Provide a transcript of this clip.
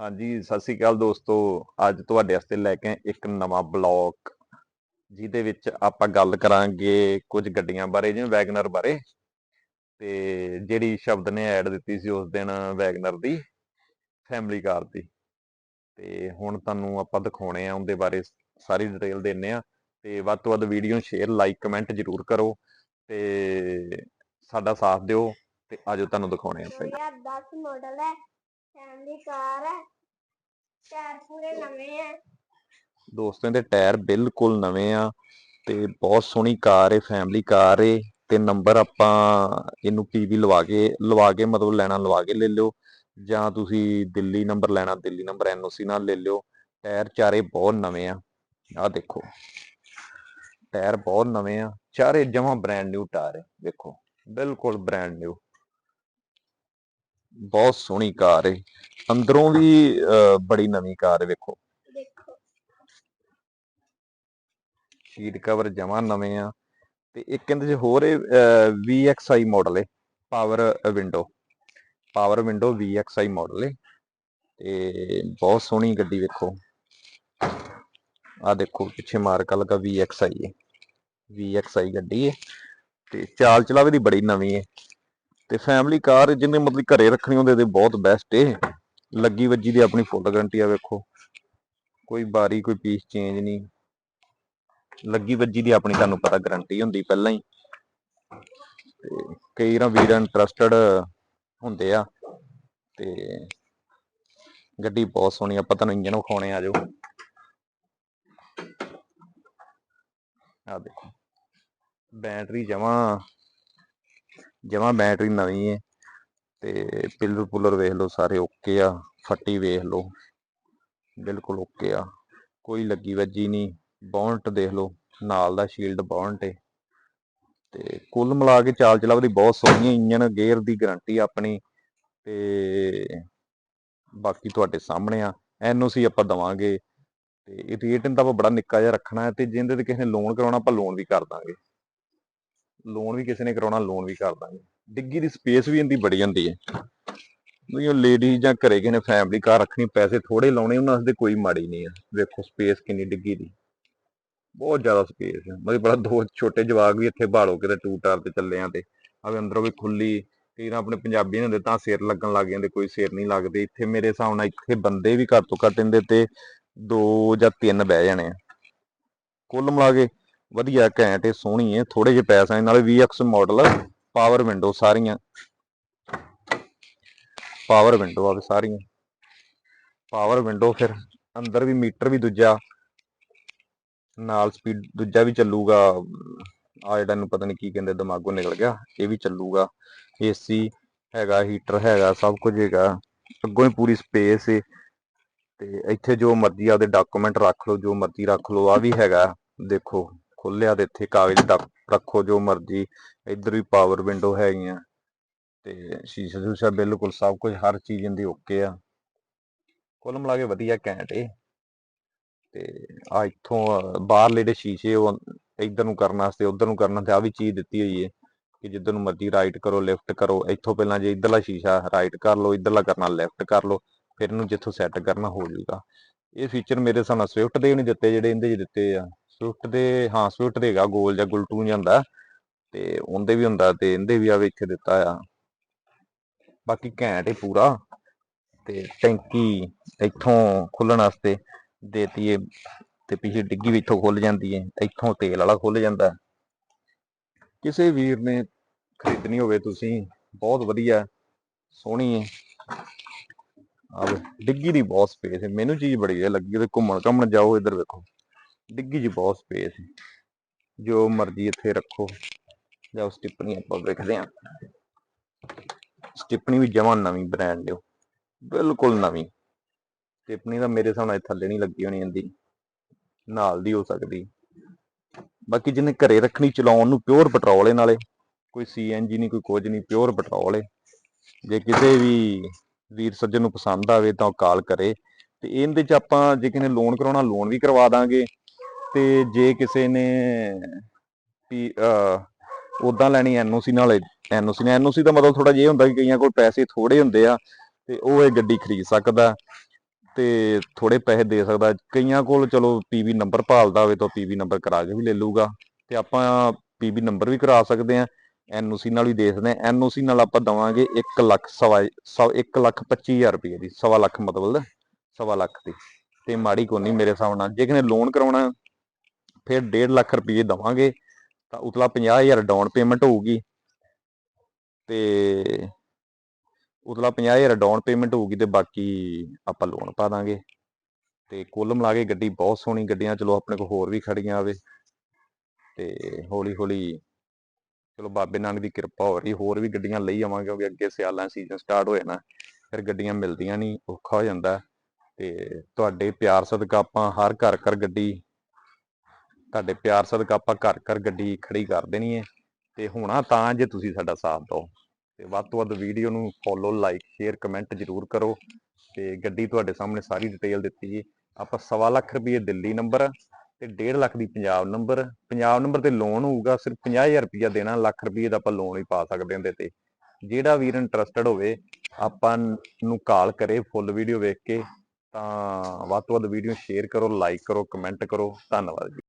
ਹਾਂਜੀ, ਸਤਿ ਸ੍ਰੀ ਅਕਾਲ ਦੋਸਤੋ। ਅੱਜ ਤੁਹਾਡੇ ਵਾਸਤੇ ਲੈ ਕੇ ਇੱਕ ਨਵਾਂ ਬਲੌਗ, ਜਿਹਦੇ ਵਿੱਚ ਆਪਾਂ ਗੱਲ ਕਰਾਂਗੇ ਕੁਝ ਗੱਡੀਆਂ ਬਾਰੇ, ਜਿਵੇਂ ਵੈਗਨਰ ਬਾਰੇ। ਤੇ ਜਿਹੜੀ ਸ਼ਬਦ ਨੇ ਐਡ ਦਿੱਤੀ ਸੀ ਉਸ ਦਿਨ ਵੈਗਨਰ ਦੀ ਫੈਮਿਲੀ ਕਾਰ ਦੀ। ਤੇ ਹੁਣ ਤੁਹਾਨੂੰ ਆਪਾਂ ਦਿਖਾਉਣੇ ਆ ਉਹਦੇ ਬਾਰੇ ਸਾਰੀ ਡਿਟੇਲ ਦਿੰਨੇ ਆ। ਤੇ ਵੱਧ ਤੋਂ ਵੱਧ ਵੀਡੀਓ ਸ਼ੇਅਰ ਲਾਈਕ ਕਮੈਂਟ ਜ਼ਰੂਰ ਕਰੋ। ਤੇ ਸਾਡਾ ਸਾਥ ਦਿਓ ਤੇ ਆਜੋ ਤੁਹਾਨੂੰ ਦਿਖਾਉਣੇ ਆ ਪਹਿਲਾਂ 2010 ਮਾਡਲ ਹੈ। ਫੈਮਿਲੀ ਕਾਰ ਹੈ। ਟਾਇਰ ਪੂਰੇ ਨਵੇਂ ਹੈ। ਦੋਸਤੋ ਇਹਦੇ ਟਾਇਰ ਬਿਲਕੁਲ ਨਵੇਂ ਆ ਤੇ ਬਹੁਤ ਸੋਹਣੀ ਕਾਰ ਏ, ਫੈਮਿਲੀ ਕਾਰ ਏ। ਤੇ ਨੰਬਰ ਆਪਾਂ ਇਹਨੂੰ ਪੀਵੀ ਲਵਾ ਕੇ ਲਵਾ ਕੇ ਮਤਲਬ ਲੈਣਾ, ਲਵਾ ਕੇ ਲੈ ਲਿਓ। ਜਾਂ ਤੁਸੀਂ ਦਿੱਲੀ ਨੰਬਰ ਲੈਣਾ, ਦਿੱਲੀ ਨੰਬਰ ਐਨਓਸੀ ਨਾਲ ਲੈ ਲਿਓ। ਟਾਇਰ ਚਾਰੇ ਬਹੁਤ ਨਵੇਂ ਆ। ਆਹ ਦੇਖੋ। ਟਾਇਰ ਬਹੁਤ ਨਵੇਂ ਆ। ਚਾਰੇ ਜਮਾ ਬ੍ਰਾਂਡ ਨਿਊ ਟਾਇਰ ਹੈ ਦੇਖੋ। ਬਿਲਕੁਲ ਬ੍ਰਾਂਡ ਨਿਊ ਬਹੁਤ ਸੋਹਣੀ ਕਾਰ ਏ। ਅੰਦਰੋਂ ਵੀ ਬੜੀ ਨਵੀਂ ਕਾਰ ਏ ਵੇਖੋ। ਸ਼ੀਟ ਕਵਰ ਜਮਾ ਨਵੇਂ ਆ ਤੇ ਇੱਕ ਇਹਦੇ ਚ ਹੋਰ ਇਹ VXI ਮਾਡਲ ਹੈ power window power window VXI model ਹੈ ਤੇ ਬਹੁਤ ਸੋਹਣੀ ਗੱਡੀ ਵੇਖੋ। ਆ ਦੇਖੋ ਪਿੱਛੇ ਮਾਰਕਾ ਲਗਾ VXI ਹੈ VXI ਗੱਡੀ ਹੈ ਤੇ ਚਾਲ ਚਲਾਵੇ ਦੀ ਬੜੀ ਨਵੀਂ ਹੈ ਤੇ ਫੈਮਿਲੀ ਕਾਰ ਜਿਹਨੇ ਮਤਲਬ ਘਰੇ ਰੱਖਣੀ ਹੁੰਦੇ ਤੇ ਬਹੁਤ ਬੈਸਟ ਹੈ ਲੱਗੀ ਵੱਜੀ ਦੀ ਆਪਣੀ ਫੁੱਲ ਗਾਰੰਟੀ ਆ, ਵੇਖੋ। ਕੋਈ ਬਾਰੀ, ਕੋਈ ਪੀਸ ਚੇਂਜ ਨਹੀਂ। ਲੱਗੀ ਵੱਜੀ ਦੀ ਆਪਣੀ ਤੁਹਾਨੂੰ ਪਤਾ ਗਾਰੰਟੀ ਹੁੰਦੀ ਪਹਿਲਾਂ ਹੀ। ਤੇ ਕਈ ਰਾਂ ਵੀਰ ਇੰਟਰਸਟਡ ਹੁੰਦੇ ਆ। ਤੇ ਗੱਡੀ ਬਹੁਤ ਸੋਹਣੀ ਆ ਆਪਾਂ ਤੁਹਾਨੂੰ ਇੰਜਨ ਵਿਖਾਉਣੇ ਆ ਜਾਓ। ਆ ਦੇਖੋ। ਬੈਟਰੀ ਜਮਾ ਜਮਾ ਬੈਟਰੀ ਨਵੀਂ ਹੈ ਤੇ ਪਿਲਰ ਪੁਲਰ ਵੇਖ ਲਓ ਸਾਰੇ ਓਕੇ ਆ, ਫੱਟੀ ਵੇਖ ਲਓ, ਬਿਲਕੁਲ ਓਕੇ ਆ, ਕੋਈ ਲੱਗੀ ਵੱਜੀ ਨਹੀਂ ਬੌਂਟ ਦੇਖ ਲਓ, ਨਾਲ ਦਾ ਸ਼ੀਲਡ ਬੌਂਟ ਏ, ਤੇ ਕੁੱਲ ਮਿਲਾ ਕੇ ਚਾਲ ਚਲਾਵ ਦੀ ਬਹੁਤ ਸੋਹਣੀ ਇੰਜਨ ਗੇਅਰ ਦੀ ਗਾਰੰਟੀ ਆਪਣੀ, ਤੇ ਬਾਕੀ ਤੁਹਾਡੇ ਸਾਹਮਣੇ ਆ, ਐਨਓਸੀ ਆਪਾਂ ਦਵਾਂਗੇ, ਤੇ ਇਹ ਰੇਟ ਇਹਦਾ ਆਪਾਂ ਬੜਾ ਨਿੱਕਾ ਜਿਹਾ ਰੱਖਣਾ ਹੈ ਤੇ ਜਿੰਦੇ ਤੇ ਕਿਸੇ ਨੇ ਲੋਨ ਕਰਾਉਣਾ ਆਪਾਂ ਲੋਨ ਵੀ ਕਰ ਦਾਂਗੇ। ਲੋਨ ਵੀ ਕਿਸੇ ਨੇ ਕਰਾਉਣਾ ਲੋਨ ਵੀ ਕਰ ਦਾਂਗੇ। ਡਿੱਗੀ ਦੀ ਸਪੇਸ ਵੀ ਇਹਦੀ ਬੜੀ ਹੁੰਦੀ ਹੈ। ਉਹ ਲੇਡੀ ਜਾਂ ਘਰੇ ਕਿਸੇ ਨੇ ਫੈਮਿਲੀ ਕਾਰ ਰੱਖਣੀ, ਪੈਸੇ ਥੋੜੇ ਲਾਉਣੇ, ਉਹਨਾਂ ਵਾਸਤੇ ਕੋਈ ਮਾੜੀ ਨਹੀਂ ਆ ਵੇਖੋ ਸਪੇਸ ਕਿੰਨੀ ਡਿੱਗੀ ਦੀ। ਬਹੁਤ ਜ਼ਿਆਦਾ ਸਪੇਸ ਹੈ। ਮਤਲਬ ਬੜਾ ਦੋ ਛੋਟੇ ਜਵਾਕ ਵੀ ਇੱਥੇ ਬਾਲੋ ਕਿਤੇ ਟੂ ਟਾਰ ਤੇ ਚੱਲੇ ਆ ਤੇ ਆਵੇ ਅੰਦਰੋਂ ਵੀ ਖੁੱਲੀ ਕਈ ਨਾ ਆਪਣੇ ਪੰਜਾਬੀ ਹੁੰਦੇ ਤਾਂ ਸਿਰ ਲੱਗਣ ਲੱਗ ਜਾਂਦੇ, ਕੋਈ ਸਿਰ ਨਹੀਂ ਲੱਗਦੇ। ਇੱਥੇ ਮੇਰੇ ਹਿਸਾਬ ਨਾਲ ਇੱਥੇ ਬੰਦੇ ਵੀ ਘੱਟ ਤੋਂ ਘੱਟ ਇਹਦੇ ਤੇ ਦੋ ਜਾਂ ਤਿੰਨ ਬਹਿ ਜਾਣੇ ਆ। ਕੁੱਲ ਮਿਲਾ ਕੇ ਵਧੀਆ ਘੈਂਟ ਇਹ ਸੋਹਣੀ ਹੈ ਥੋੜੇ ਜਿਹੇ ਪੈਸਿਆਂ ਨਾਲ VX ਮਾਡਲ ਪਾਵਰ ਵਿੰਡੋ ਸਾਰੀਆਂ। ਪਾਵਰ ਵਿੰਡੋ ਆਵੇ ਸਾਰੀਆਂ। ਪਾਵਰ ਵਿੰਡੋ ਫਿਰ ਅੰਦਰ ਵੀ ਮੀਟਰ ਵੀ ਦੂਜਾ, ਨਾਲ ਸਪੀਡ ਦੂਜਾ ਵੀ ਚੱਲੂਗਾ। ਆ ਜਿਹੜਾ ਨੂੰ ਪਤਾ ਨਹੀਂ ਕੀ ਕਹਿੰਦੇ, ਦਿਮਾਗੋਂ ਨਿਕਲ ਗਿਆ, ਇਹ ਵੀ ਚੱਲੂਗਾ। ਏਸੀ ਹੈਗਾ ਹੀਟਰ ਹੈਗਾ, ਸਭ ਕੁਝ ਹੈਗਾ। ਅੱਗੋਂ ਹੀ ਪੂਰੀ ਸਪੇਸ ਏ। ਤੇ ਇੱਥੇ ਜੋ ਮਰਜ਼ੀ ਆਪਦੇ ਡਾਕੂਮੈਂਟ ਰੱਖ ਲਓ, ਜੋ ਮਰਜ਼ੀ ਰੱਖ ਲਓ ਆ ਵੀ ਹੈਗਾ, ਦੇਖੋ। ਖੁੱਲਿਆ ਤੇ ਇੱਥੇ ਕਾਗਜ਼ ਡੱਕ- ਰੱਖੋ, ਜੋ ਮਰਜ਼ੀ। ਇੱਧਰ ਵੀ ਪਾਵਰ ਵਿੰਡੋ ਹੈਗੀਆਂ। ਤੇ ਸ਼ੀਸ਼ਾ ਸ਼ੂਸ਼ਾ ਬਿਲਕੁਲ ਸਭ ਕੁਝ, ਹਰ ਚੀਜ਼ ਇਹਦੀ ਓਕੇ ਆ। ਕੁੱਲ ਮਿਲਾ ਕੇ ਵਧੀਆ ਘੈਂਟ ਏ। ਤੇ ਆ ਇੱਥੋਂ ਬਾਹਰਲੇ ਜਿਹੜੇ ਸ਼ੀਸ਼ੇ ਉਹ ਇੱਧਰ ਨੂੰ ਕਰਨ ਵਾਸਤੇ, ਉੱਧਰ ਨੂੰ ਕਰਨ ਵਾਸਤੇ ਆ ਵੀ ਚੀਜ਼ ਦਿੱਤੀ ਹੋਈ ਏ ਕਿ ਜਿੱਧਰ ਨੂੰ ਮਰਜ਼ੀ ਰਾਈਟ ਕਰੋ ਲੈਫਟ ਕਰੋ। ਇੱਥੋਂ ਪਹਿਲਾਂ ਜੇ ਇੱਧਰਲਾ ਸ਼ੀਸ਼ਾ ਰਾਈਟ ਕਰ ਲਓ, ਇੱਧਰਲਾ ਕਰਨਾ ਲੈਫਟ ਕਰ ਲਓ, ਫਿਰ ਇਹਨੂੰ ਜਿੱਥੋਂ ਸੈੱਟ ਕਰਨਾ ਹੋ ਜਾਊਗਾ। ਇਹ ਫੀਚਰ ਮੇਰੇ ਹਿਸਾਬ ਨਾਲ ਸਵਿਫਟ ਦੇ ਵੀ ਨਹੀਂ ਦਿੱਤੇ, ਜਿਹੜੇ ਇਹਦੇ 'ਚ ਦਿੱਤੇ ਆ। ਸਵਿਫਟ ਦੇ, ਹਾਂ, ਸਵਿਫਟ ਦੇ ਗੋਲ ਜਾਂ ਗੁਲਟੂ ਜਾਂਦਾ ਤੇ ਉਹਦੇ ਵੀ ਹੁੰਦਾ ਤੇ ਇਹਦੇ ਵੀ ਆਵੇ ਇੱਥੇ ਦਿੱਤਾ ਆ। ਬਾਕੀ ਘੈਂਟ ਏ ਪੂਰਾ। ਤੇ ਟੈਂਕੀ ਇੱਥੋਂ ਖੁੱਲਣ ਵਾਸਤੇ ਦੇਤੀ ਏ ਤੇ ਪਿੱਛੇ ਡਿੱਗੀ ਵੀ ਇੱਥੋਂ ਖੁੱਲ ਜਾਂਦੀ ਏ। ਇੱਥੋਂ ਤੇਲ ਵਾਲਾ ਖੁੱਲ ਜਾਂਦਾ। ਕਿਸੇ ਵੀਰ ਨੇ ਖਰੀਦਣੀ ਹੋਵੇ ਤੁਸੀਂ, ਬਹੁਤ ਵਧੀਆ, ਸੋਹਣੀ ਏ। ਆਵੇ ਡਿੱਗੀ ਦੀ ਬਹੁਤ ਸਪੇਸ ਹੈ ਮੈਨੂੰ ਚੀਜ਼ ਬੜੀ ਵਧੀਆ ਲੱਗੀ, ਉਹਦੇ ਘੁੰਮਣ ਘੁੰਮਣ ਜਾਓ, ਇੱਧਰ ਵੇਖੋ। ਡਿੱਗੀ ਜੀ ਬਹੁਤ ਸਪੇਸ ਹੈ ਜੋ ਮਰਜ਼ੀ ਇੱਥੇ ਰੱਖੋ ਜਾਂ ਸਟਿੱਪਣੀ ਆਪਾਂ ਵੇਖਦੇ ਹਾਂ। ਸਟਿੱਪਣੀ ਵੀ ਜਮਾਂ ਨਵੀਂ ਬ੍ਰਾਂਡ ਲਿਓ ਬਿਲਕੁਲ ਨਵੀਂ। ਸਟਿਪਨੀ ਤਾਂ ਮੇਰੇ ਹਿਸਾਬ ਨਾਲ ਥੱਲੇ ਨਹੀਂ ਲੱਗੀ ਹੋਣੀ ਇਹਦੀ ਨਾਲ ਦੀ ਹੋ ਸਕਦੀ। ਬਾਕੀ ਜਿਹਨੇ ਘਰੇ ਰੱਖਣੀ ਚਲਾਉਣ ਨੂੰ ਪਿਓਰ ਪੈਟਰੋਲ ਏ ਨਾਲੇ, ਕੋਈ ਸੀਐਨਜੀ ਨਹੀਂ, ਕੋਈ ਕੁਝ ਨਹੀਂ ਪਿਓਰ ਪੈਟਰੋਲ ਏ। ਜੇ ਕਿਸੇ ਵੀ ਵੀਰ ਸੱਜਣ ਨੂੰ ਪਸੰਦ ਆਵੇ ਤਾਂ ਉਹ ਕਾਲ ਕਰੇ। ਤੇ ਇਹਦੇ ਚ ਆਪਾਂ ਜੇ ਕਿਸੇ ਨੇ ਲੋਨ ਕਰਾਉਣਾ ਲੋਨ ਵੀ ਕਰਵਾ ਦਾਂਗੇ। ਤੇ ਜੇ ਕਿਸੇ ਨੇ ਵੀ ਉਦਾਂ ਲੈਣੀ ਐਨਓਸੀ ਨਾਲ ਐਨਓਸੀ ਨਾਲ ਐਨਓਸੀ ਦਾ ਮਤਲਬ ਥੋੜਾ ਜਿਹਾ ਹੁੰਦਾ ਕਿ ਕਈਆਂ ਕੋਲ ਪੈਸੇ ਥੋੜੇ ਹੁੰਦੇ ਆ ਤੇ ਉਹ ਇਹ ਗੱਡੀ ਖਰੀਦ ਸਕਦਾ ਤੇ ਥੋੜੇ ਪੈਸੇ ਦੇ ਸਕਦਾ। ਕਈਆਂ ਕੋਲ ਚਲੋ ਪੀਵੀ ਨੰਬਰ ਭਾਲਦਾ ਹੋਵੇ ਤਾਂ ਪੀਵੀ ਨੰਬਰ ਕਰਾ ਕੇ ਵੀ ਲੈ ਲੂਗਾ ਤੇ ਆਪਾਂ ਪੀਵੀ ਨੰਬਰ ਵੀ ਕਰਾ ਸਕਦੇ ਆ ਐਨਓਸੀ ਨਾਲ ਵੀ ਦੇ ਸਕਦੇ ਆ ਐਨਓਸੀ ਨਾਲ ਆਪਾਂ ਦਵਾਂਗੇ 1 ਲੱਖ ਸਵਾ 1 ਲੱਖ 25000 ਰੁਪਏ ਦੀ, ਸਵਾ ਲੱਖ ਮਤਲਬ, ਸਵਾ ਲੱਖ ਦੀ। ਤੇ ਮਾੜੀ ਕੋਨੀ ਮੇਰੇ ਹਿਸਾਬ ਨਾਲ, ਜੇ ਕਿਸੇ ਲੋਨ ਕਰਾਉਣਾ ਫਿਰ 1.5 ਲੱਖ ਰੁਪਏ ਦਵਾਂਗੇ, ਤਾਂ ਉਤਲਾ 50000 ਡਾਊਨ ਪੇਮੈਂਟ ਹੋਊਗੀ। ਤੇ ਉਤਲਾ 50000 ਡਾਊਨ ਪੇਮੈਂਟ ਹੋਊਗੀ ਤੇ ਬਾਕੀ ਆਪਾਂ ਲੋਨ ਪਾ ਦਾਂਗੇ। ਤੇ ਕੁੱਲ ਮਿਲਾ ਕੇ ਗੱਡੀ ਬਹੁਤ ਸੋਹਣੀ ਗੱਡੀਆਂ, ਚਲੋ ਆਪਣੇ ਕੋਲ ਹੋਰ ਵੀ ਖੜੀਆਂ ਆਵੇ ਤੇ ਹੌਲੀ ਹੌਲੀ, ਚਲੋ ਬਾਬੇ ਨਾਨਕ ਦੀ ਕਿਰਪਾ ਹੋ ਰਹੀ, ਹੋਰ ਵੀ ਗੱਡੀਆਂ ਲਈ ਆਵਾਂਗੇ, ਕਿਉਂਕਿ ਅੱਗੇ ਸਿਆਲਾਂ ਸੀਜ਼ਨ ਸਟਾਰਟ ਹੋਏ ਨਾ, ਫਿਰ ਗੱਡੀਆਂ ਮਿਲਦੀਆਂ ਨਹੀਂ ਔਖਾ ਹੋ ਜਾਂਦਾ। ਤੇ ਤੁਹਾਡੇ ਪਿਆਰ ਸਦਕਾ ਆਪਾਂ ਹਰ ਘਰ ਘਰ ਗੱਡੀ ਤੁਹਾਡੇ ਪਿਆਰ ਸਦਕਾ ਆਪਾਂ ਘਰ ਘਰ ਗੱਡੀ ਖੜੀ ਕਰ ਦੇਣੀ ਹੈ ਤੇ ਹੋਣਾ ਤਾਂ ਜੇ ਤੁਸੀਂ ਸਾਡਾ ਸਾਥ ਦਿਓ। ਤੇ ਵੱਧ ਤੋਂ ਵੱਧ ਵੀਡੀਓ ਨੂੰ ਫੋਲੋ ਲਾਈਕ ਸ਼ੇਅਰ ਕਮੈਂਟ ਜ਼ਰੂਰ ਕਰੋ। ਤੇ ਗੱਡੀ ਤੁਹਾਡੇ ਸਾਹਮਣੇ ਸਾਰੀ ਡਿਟੇਲ ਦਿੱਤੀ ਜੀ ਆਪਾਂ ਸਵਾ ਲੱਖ ਰੁਪਏ ਦਿੱਲੀ ਨੰਬਰ ਤੇ 1.5 ਲੱਖ ਦੀ ਪੰਜਾਬ ਨੰਬਰ ਪੰਜਾਬ ਨੰਬਰ ਤੇ ਲੋਨ ਹੋਊਗਾ, ਸਿਰਫ 50000 ਰੁਪਇਆ ਦੇਣਾ, ਲੱਖ ਰੁਪਏ ਦਾ ਆਪਾਂ ਲੋਨ ਹੀ ਪਾ ਸਕਦੇ ਹਾਂ ਇਹਦੇ ਤੇ। ਜਿਹੜਾ ਵੀਰ ਇੰਟਰਸਟਡ ਹੋਵੇ, ਆਪਾਂ ਨੂੰ ਕਾਲ ਕਰੇ ਫੁੱਲ ਵੀਡੀਓ ਵੇਖ ਕੇ, ਤਾਂ ਵੱਧ ਤੋਂ ਵੱਧ ਵੀਡੀਓ ਸ਼ੇਅਰ ਕਰੋ ਲਾਈਕ ਕਰੋ ਕਮੈਂਟ ਕਰੋ। ਧੰਨਵਾਦ ਜੀ।